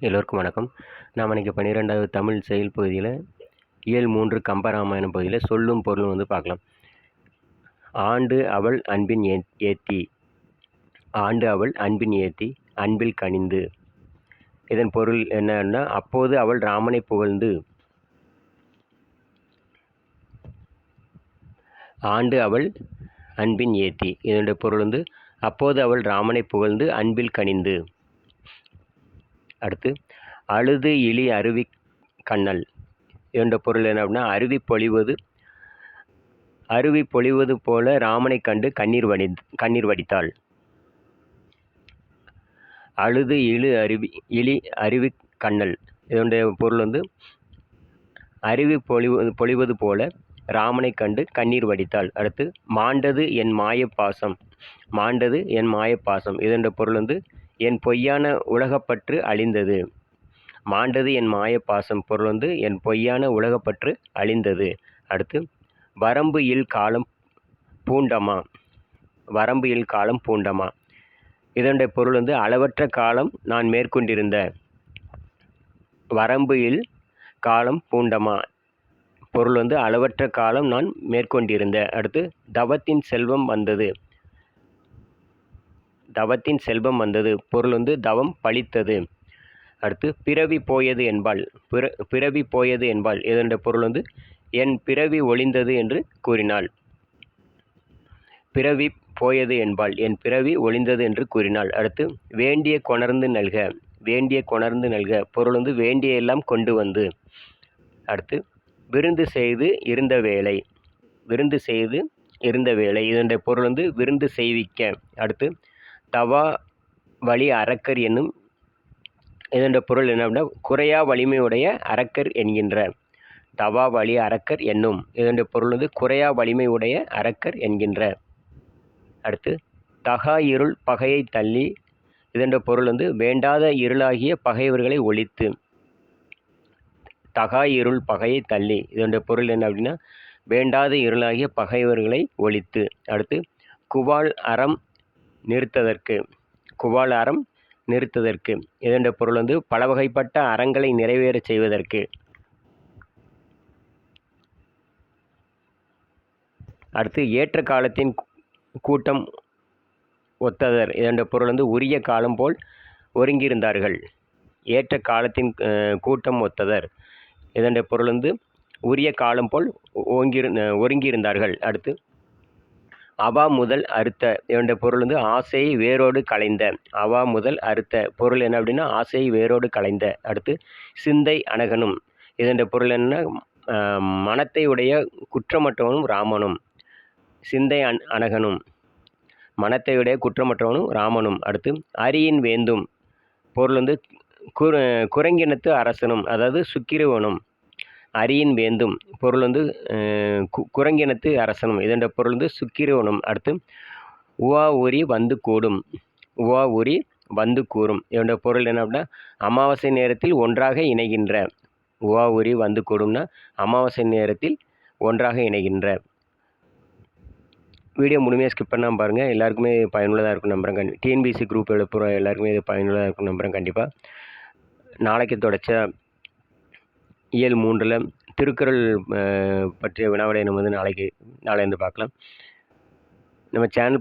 எல்லோருக்கும் வணக்கம். நாம் இன்றைக்கி பன்னிரெண்டாவது தமிழ் செயல் பகுதியில் இயல் மூன்று கம்பராமாயணம் பகுதியில் சொல்லும் பொருளும் வந்து பார்க்கலாம். ஆண்டு அவள் அன்பின் ஏ ஏத்தி. ஆண்டு அவள் அன்பின் ஏத்தி அன்பில் கனிந்து. இதன் பொருள் என்னன்னா அப்போது அவள் ராமனை புகழ்ந்து ஆண்டு அவள் அன்பின் ஏத்தி. இதனுடைய பொருள் வந்து அப்போது அவள் ராமனை புகழ்ந்து அன்பில் கனிந்து. அடுத்து அழுது இழி அருவி கண்ணல். என்ற பொருள் என்ன அப்படின்னா அருவி பொழிவது அருவி பொழிவது போல ராமனை கண்டு கண்ணீர் வடி கண்ணீர் வடித்தாள். அழுது இழு அருவி இழி அருவி கண்ணல். இதனுடைய பொருள் வந்து அருவி பொழிவது பொழிவது போல ராமனை கண்டு கண்ணீர் வடித்தாள். அடுத்து மாண்டது என் மாயப்பாசம் மாண்டது என் மாயப்பாசம் இதன்ற பொருள் வந்து என் பொய்யான உலகப்பற்று அழிந்தது. மாண்டது என் மாயப்பாசம் பொருள் வந்து என் பொய்யான உலகப்பற்று அழிந்தது. அடுத்து வரம்பு இல் காலம் பூண்டமா? வரம்பு இல் காலம் பூண்டமா? இதனுடைய பொருள் வந்து அளவற்ற காலம் நான் மேற்கொண்டிருந்த. வரம்பு இல் காலம் பூண்டமா? பொருள் வந்து அளவற்ற காலம் நான் மேற்கொண்டிருந்த. அடுத்து தவத்தின் செல்வம் வந்தது. தவத்தின் செல்வம் வந்தது. பொருள் வந்து தவம் பழித்தது. அடுத்து பிறவி போயது என்பாள். பிற பிறவி போயது என்பாள். இதென்ற பொருள் வந்து என் பிறவி ஒளிந்தது என்று கூறினாள். பிறவி போயது என்பாள். என் பிறவி ஒளிந்தது என்று கூறினாள். அடுத்து வேண்டிய கொணர்ந்து நல்க. வேண்டிய கொணர்ந்து நல்க. பொருள் வந்து வேண்டிய எல்லாம் கொண்டு வந்து. அடுத்து விருந்து செய்து இருந்த வேலை விருந்து செய்து இருந்த வேலை இதனுடைய பொருள் வந்து விருந்து செய்விக்க. அடுத்து தவா வழி அரக்கர் என்னும் இதன்ற பொருள் என்ன அப்படின்னா குறையா வலிமையுடைய அரக்கர் என்கின்ற தவா வழி அரக்கர் என்னும் இதனுடைய பொருள் வந்து குறையா வலிமை உடைய அரக்கர் என்கின்ற அடுத்து தகா இருள் பகையை தள்ளி இதென்ற பொருள் வந்து வேண்டாத இருளாகிய பகைவர்களை ஒழித்து தகா இருள் பகையை தள்ளி இதன்ற பொருள் என்ன அப்படின்னா வேண்டாத இருளாகிய பகைவர்களை ஒழித்து அடுத்து குவால் அறம் நிறுத்ததற்கு குவால அறம் நிறுத்ததற்கு இதென்ற பொருள் வந்து பல வகைப்பட்ட அறங்களை நிறைவேறச் செய்வதற்கு. அடுத்து ஏற்ற காலத்தின் கூட்டம் ஒத்ததர் இதென்ற பொருள் வந்து உரிய காலம் போல் ஒருங்கியிருந்தார்கள். ஏற்ற காலத்தின் கூட்டம் ஒத்ததர் இதென்ற பொருள் வந்து உரிய காலம் போல் ஓங்கிரு ஒருங்கியிருந்தார்கள். அடுத்து அவா முதல் அறுத்த. என்ற பொருள் வந்து ஆசையை வேரோடு களைந்த அவா முதல் அறுத்த. பொருள் என்ன அப்படின்னா ஆசையை வேரோடு களைந்த அடுத்து சிந்தை அனகனும். இதன் பொருள் என்ன? மனத்தை உடைய குற்றமற்றவனும் ராமனும். சிந்தை அன் அனகனும். மனத்தை உடைய குற்றமற்றவனும் ராமனும். அடுத்து அரியின் வேந்தும். பொருள் வந்து குரங்கினத்து அரசனும். அதாவது சுக்கிரவனும். அரியின் வேந்தும். பொருள் வந்து குரங்கினத்து அரசனும் இதென்ற பொருள் வந்து சுக்கிரவனும் அடுத்து உவா உரி வந்து கூடும். உவா உரி வந்து கூறும். இதோட பொருள் என்ன அப்படின்னா அமாவாசை நேரத்தில் ஒன்றாக இணைகின்ற. உவா உரி வந்து கூடும்னா அமாவாசை நேரத்தில் ஒன்றாக இணைகின்ற. வீடியோ முழுமையாக ஸ்கிப் பண்ணாமல் பாருங்கள் எல்லாருக்குமே பயனுள்ளதாக இருக்கும் நம்புகிறேன் கண்டி டிஎன்பிசி குரூப் எழுப்புகிற எல்லாருக்குமே இது பயனுள்ளதாக இருக்கும் நம்புகிறேன் கண்டிப்பாக நாளைக்கு தொடச்ச இயல் மூன்றில் திருக்குறள் பற்றிய வினாவிடை நம்ம வந்து நாளைக்கு நாளைந்து பார்க்கலாம். நம்ம சேனல்